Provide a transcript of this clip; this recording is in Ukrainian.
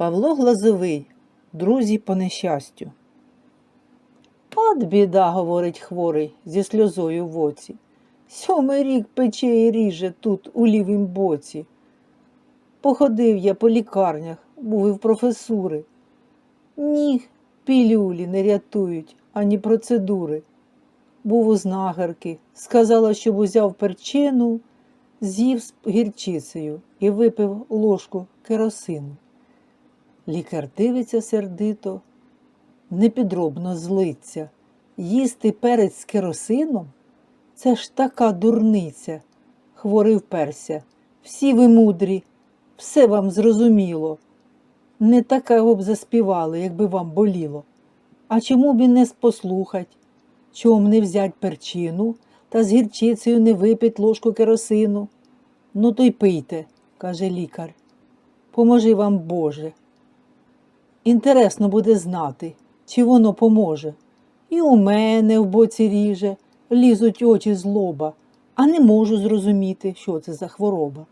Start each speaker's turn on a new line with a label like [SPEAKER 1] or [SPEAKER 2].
[SPEAKER 1] Павло Глазовий, друзі по нещастю. От біда, говорить хворий зі сльозою в оці. Сьомий рік пече і ріже тут, у лівім боці. Походив я по лікарнях, був і в професури. Ні, пілюлі не рятують, ані процедури. Був у знахарки, сказала, щоб узяв перчину, з'їв з гірчицею і випив ложку керосину. Лікар дивиться сердито, непідробно злиться. Їсти перець з керосином? Це ж така дурниця. Хворий вперся. Всі ви мудрі, все вам зрозуміло. Не такого б заспівали, якби вам боліло. А чому б і не послухать? Чом не взять перчину та з гірчицею не випить ложку керосину? Ну то й пийте, каже лікар. Поможи вам Боже. Інтересно буде знати, чи воно поможе. І у мене в боці ріже, лізуть очі з лоба, а не можу зрозуміти, що це за хвороба.